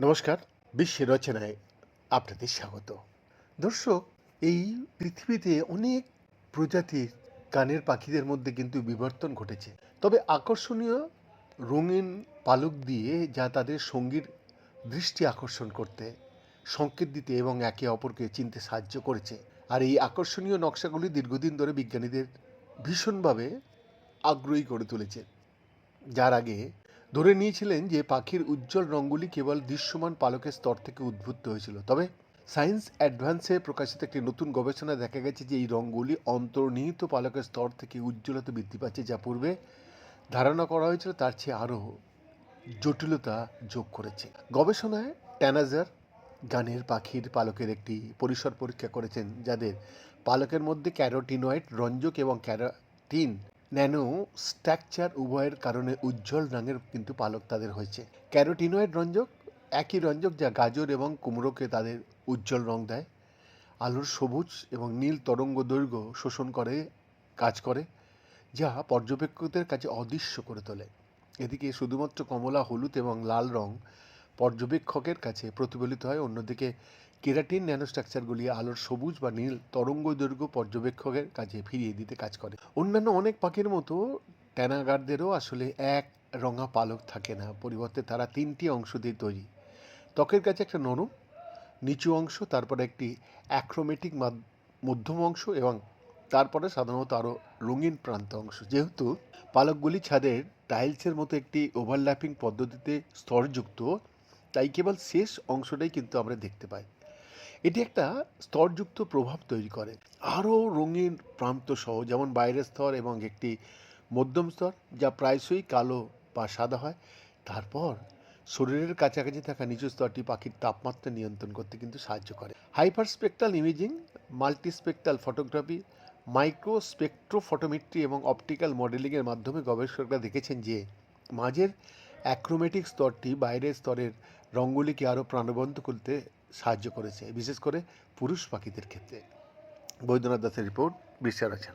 নমস্কার বিশ্বের রচনায় আপনাদের স্বাগত। দর্শক, এই পৃথিবীতে অনেক প্রজাতির কানের পাখিদের মধ্যে কিন্তু বিবর্তন ঘটেছে। তবে আকর্ষণীয় রঙিন পালক দিয়ে যা তাদের সঙ্গীর দৃষ্টি আকর্ষণ করতে, সংকেত দিতে এবং একে অপরকে চিনতে সাহায্য করেছে। আর এই আকর্ষণীয় নকশাগুলি দীর্ঘদিন ধরে বিজ্ঞানীদের ভীষণভাবে আগ্রহী করে তুলেছে যার আগে ধরে নিয়েছিলেন যে পাখির উজ্জ্বল রঙগুলি কেবল দৃশ্যমান পালকের স্তর থেকে উদ্ভূত হয়েছিল। তবে সায়েন্স অ্যাডভান্সে প্রকাশিত একটি নতুন গবেষণায় দেখা গেছে যে এই রঙগুলি অন্তর্নিহিত পালকের স্তর থেকে উজ্জ্বলতা বৃদ্ধি পাচ্ছে, যা পূর্বে ধারণা করা হয়েছিল, তার চেয়ে আরও জটিলতা যোগ করেছে। গবেষণায় ট্যানাজার গানের পাখির পালকের একটি পরিসর পরীক্ষা করেছেন, যাদের পালকের মধ্যে ক্যারোটিনয়েড, রঞ্জক এবং ক্যারোটিন ন্যানো স্ট্রাকচার উভয়ের কারণে উজ্জ্বল রঙের কিন্তু পালক তাদের হয়েছে। ক্যারোটিনয়েড রঞ্জক একই রঞ্জক যা গাজর এবং কুমড়োকে তাদের উজ্জ্বল রং দেয়। আলোর সবুজ এবং নীল তরঙ্গ দৈর্ঘ্য শোষণ করে, কাজ করে, যা পর্যবেক্ষকদের কাছে অদৃশ্য করে তোলে। এদিকে শুধুমাত্র কমলা, হলুদ এবং লাল রং পর্যবেক্ষকের কাছে প্রতিফলিত হয়, অন্যদিকে কেরাটিন ন্যানোস্ট্রাকচারগুলি আলোর সবুজ বা নীল তরঙ্গ দৈর্ঘ্য পর্যবেক্ষকের কাছে ফিরিয়ে দিতে কাজ করে। অন্যান্য অনেক পাখির মতো ট্যানাগারদেরও আসলে এক রঙা পালক থাকে না। পরিবর্তে তারা তিনটি অংশ দিয়ে তৈরি। ত্বকের কাছে একটা নরম, নিচু অংশ, তারপরে একটি অ্যাক্রোমেটিক মধ্যম অংশ এবং তারপরে সাধারণত আরও রঙিন প্রান্ত অংশ। যেহেতু পালকগুলি ছাদের টাইলসের মতো একটি ওভারল্যাপিং পদ্ধতিতে স্তরযুক্ত, তাই কেবল শেষ অংশটাই কিন্তু আমরা দেখতে পাই। এটি একটা স্তরযুক্ত প্রভাব তৈরি করে। আরও রঙিন প্রান্ত সহ যেমন বাইরের স্তর এবং একটি মধ্যম স্তর, যা প্রায়শই কালো বা সাদা হয়। তারপর শরীরের কাছাকাছি থাকা নিচু স্তরটি পাখির তাপমাত্রা নিয়ন্ত্রণ করতে কিন্তু সাহায্য করে। Hyperspectral imaging, multispectral photography microspectrophotometry এবং অপটিক্যাল মডেলিংয়ের মাধ্যমে গবেষকরা দেখেছেন যে মাঝের অ্যাক্রোমেটিক স্তরটি বাইরের স্তরের রঙগুলিকে আরও প্রাণবন্ত করতে সাহায্য করেছে বিশেষ করে পুরুষ পাখিদের ক্ষেত্রে। বৈদ্যনাথ দাসের রিপোর্ট বিশ্বের রচনা